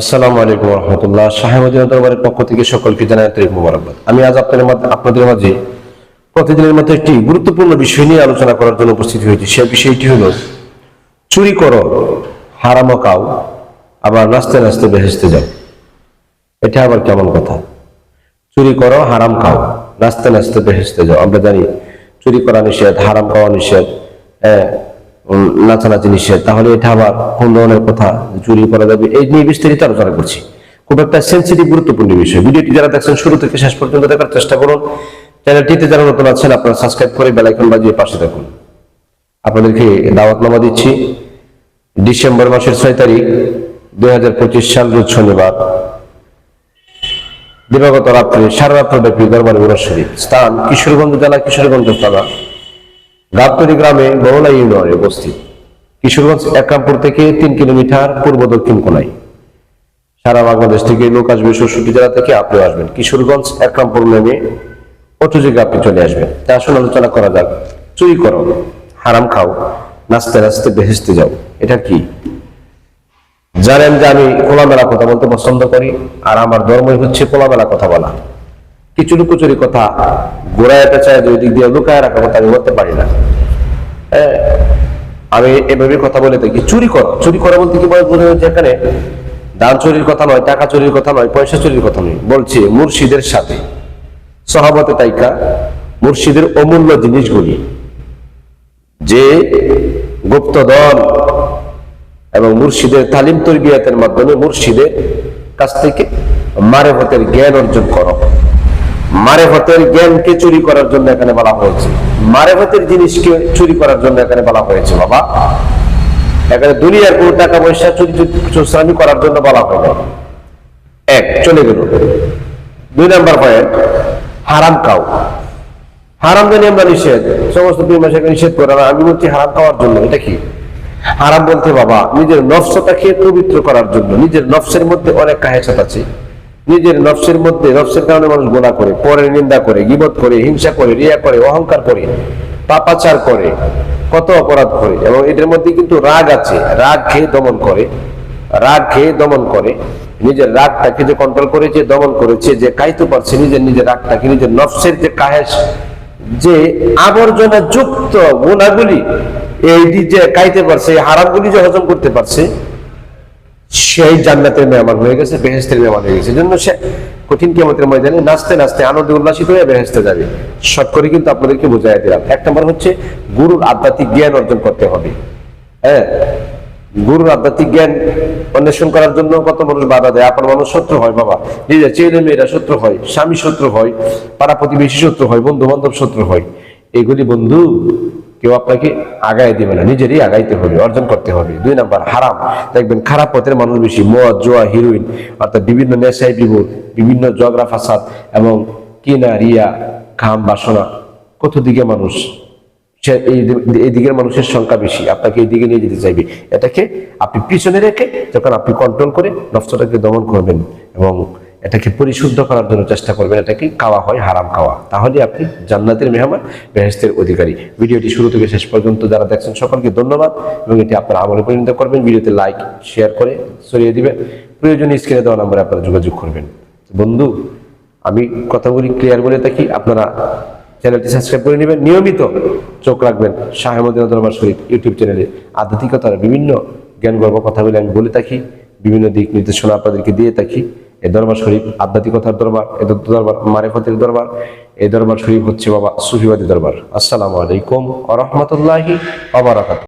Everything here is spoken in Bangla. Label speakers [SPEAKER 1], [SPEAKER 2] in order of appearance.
[SPEAKER 1] আসসালামু আলাইকুম রহমতুল্লাহ শাহেমদিন দরবারের পক্ষ থেকে সকলকে জানাই আন্তরিক মোবারকবাদ। আমি আজ আপনাদের আপনাদের মাঝে প্রতিদিনের মতো একটি গুরুত্বপূর্ণ বিষয় নিয়ে আলোচনা করার জন্য উপস্থিত হয়েছি। সে বিষয়টি হলো চুরি করো হারামো খাও আবার নাচতে নাচতে বেহেসতে যাও। এটা আবার কেমন কথা? চুরি করো হারাম খাও নাচতে নাচতে বেহেসতে যাও। আমরা জানি চুরি করা নিষেধ হারাম খাওয়া নিষেধ। হ্যাঁ, নাচানাচি নিষেধ, তাহলে এটা আবার কোন ধরনের কথা চুরি করা যাবে, এই নিয়ে বিস্তারিত আলোচনা করছি। খুব একটা সেন্সিটিভ গুরুত্বপূর্ণ বিষয়। ভিডিওটি যারা দেখছেন শুরু থেকে শেষ পর্যন্ত দেখার চেষ্টা করুন। চ্যানেলটিতে যারা নতুন আছেন, আপনারা সাবস্ক্রাইব করে বেলাইকন বাজিয়ে পাশে থাকুন। আপনাদেরকে দাওয়াতনামা দিচ্ছি। ডিসেম্বর মাসের ছয় তারিখ, দুই হাজার পঁচিশ সাল রোজ শনিবার। দিবাগত রাত্রে, সারা রাত্র ব্যাপী দরবার বিরসী স্থান, কিশোরগঞ্জ জেলা, কিশোরগঞ্জ থানা গাবতলি গ্রামে বড়লা ইউনিয়নে উপস্থিত। কিশোরগঞ্জ একরামপুর থেকে তিন কিলোমিটার পূর্ব দক্ষিণ কোনায়। সারা বাংলাদেশ থেকে লোক আসবে ষষ্ঠটি জেলা থেকে আপনিও আসবেন। কিশোরগঞ্জ একরামপুর নেমে অটোযোগে আপনি চলে আসবেন। তা আসুন আলোচনা করা যাক। চুরি করো, হারাম খাও নাচতে নাচতে বেহেস্তে যাও। এটা কি? জানেন যে আমি খোলামেলা কথা বলতে পছন্দ করি, আর আমার ধর্মই হচ্ছে খোলামেলা কথা বলা। কিছু লুকোচুরি কথা গোড়ায় চায় যে ওই দিক দিয়ে লুকায় রাখার কথা আমি বলতে পারি না। হ্যাঁ, আমি এভাবে কথা বলে থাকি। চুরি করো চুরি করা বলতে কি বলে এখানে? দান চুরির কথা নয় টাকা চুরির কথা নয় পয়সা চুরির কথা নয়। বলছে মুর্শিদের সাথে। সহাবতে তাইকা মুর্শিদের অমূল্য জিনিসগুলি। যে গুপ্তধন এবং মুর্শিদের তালিম তরবিয়াতের মাধ্যমে মুর্শিদের কাছ থেকে মারে মারেফতের জ্ঞান অর্জন করো। মারেফতের জ্ঞানকে চুরি করার জন্য এখানে বলা হয়েছে। মারেফতের জিনিসকে চুরি করার জন্য এখানে বলা হয়েছে, বাবা। এখানে দুনিয়ার কোন টাকা পয়সা চুরি চুরি করার জন্য বলা হয় এক, চলে গেল। দুই নাম্বার পয়েন্ট হারাম খাও। হারাম জানি আমরা নিষেধ, সমস্ত দুই মাসে নিষেধ করে না। আমি বলছি হারাম খাওয়ার জন্য, এটা কি? হারাম বলতে বাবা, নিজের নফসটাকে পবিত্র করার জন্য, নিজের নফসের মধ্যে অনেক কাহেসাত আছে। নিজের নফসের মধ্যে, নফসের কারণে মানুষ গোনা করে পরের নিন্দা করে, গিবত করে, হিংসা করে, রিয়া করে, অহংকার করে, পাপাচার করে, কত অপরাধ করে, এবং এটার মধ্যে কিন্তু রাগ আছে। রাগ খেয়ে দমন করে, রাগ খেয়ে দমন করে, নিজের রাগটাকে যে কন্ট্রোল করেছে, দমন করেছে, যে কাইতে পারছে, নিজের নিজের রাগটাকে, নিজের নফসের যে কাহেস, যে আবর্জনা যুক্ত গুণাগুলি এই যে কাইতে পারছে হারামগুলি যে হজম করতে পারছে সেই জান্নাতের মেহমান হয়ে গেছে বেহেস্তের মেহমান হয়ে গেছে। জন্য সে কঠিন কিয়ামতের ময়দানে নাচতে নাচতে আনন্দ উল্লাসিত হয়ে বেহেস্তে যাবে। শর্ট করে কিন্তু আপনাদেরকে বুঝাই দিলাম। এক নম্বর হচ্ছে গুরুর আধ্যাত্মিক জ্ঞান অর্জন করতে হবে। হ্যাঁ? গুরুর আধ্যাত্মিক জ্ঞান অন্বেষণ করার জন্য কত মানুষ বাধা দেয়? আপনার মানুষ শত্রু হয়, বাবা। নিজের ছেলে মেয়েরা শত্রু হয়, স্বামী শত্রু হয়, পাড়া প্রতিবেশী শত্রু হয় বন্ধু বান্ধব শত্রু হয়। এগুলি বন্ধু কেউ আপনাকে আগায় দেবে না, নিজেরই আগাইতে হবে, অর্জন করতে হবে। দুই নাম্বার, হারাম। দেখবেন খারাপ পথের মানুষ বেশি, মদ, জোয়া হিরোইন অর্থাৎ বিভিন্ন নেশায় বিভোর, বিভিন্ন জগরা ফাসাদ এবং কিনা, রিয়া খাম বাসনা। কত দিকে মানুষ এই দিকের মানুষের সংখ্যা বেশি, আপনাকে এই দিকে নিয়ে যেতে চাইবে। এটাকে আপনি পিছনে রেখে যখন আপনি কন্ট্রোল করে নফসটাকে দমন করবেন এবং এটাকে পরিশুদ্ধ করার জন্য চেষ্টা করবেন, এটাকে খাওয়া হয়, হারাম খাওয়া। তাহলে আপনি জান্নাতের মেহমান বেহেস্তের অধিকারী। ভিডিওটি শুরু থেকে শেষ পর্যন্ত যারা দেখছেন, সকলকে ধন্যবাদ এবং এটি আপনারা আমলে পরিণত করবেন। ভিডিওতে লাইক শেয়ার করে ছড়িয়ে দিবেন। প্রয়োজনে স্ক্রিনে দেওয়া নাম্বারে আপনারা যোগাযোগ করবেন। বন্ধু, আমি কথাগুলি ক্লিয়ার বলে থাকি, আপনারা চ্যানেলটি সাবস্ক্রাইব করে নেবেন। নিয়মিত চোখ রাখবেন শাহেমদিন দরবার শরীফ ইউটিউব চ্যানেলে। আধ্যাত্মিকতার বিভিন্ন জ্ঞান গর্ব কথাগুলি আমি বলে থাকি, বিভিন্ন দিক নির্দেশনা আপনাদেরকে দিয়ে থাকি। এই দরবার শরীফ, আধ্যাত্মিকতার দরবার এ দরবার, মারেফতের দরবার, এই দরবার শরীফ হচ্ছে বাবা সুফিবাদী দরবার। আসসালামু আলাইকুম আ রহমতুল্লাহি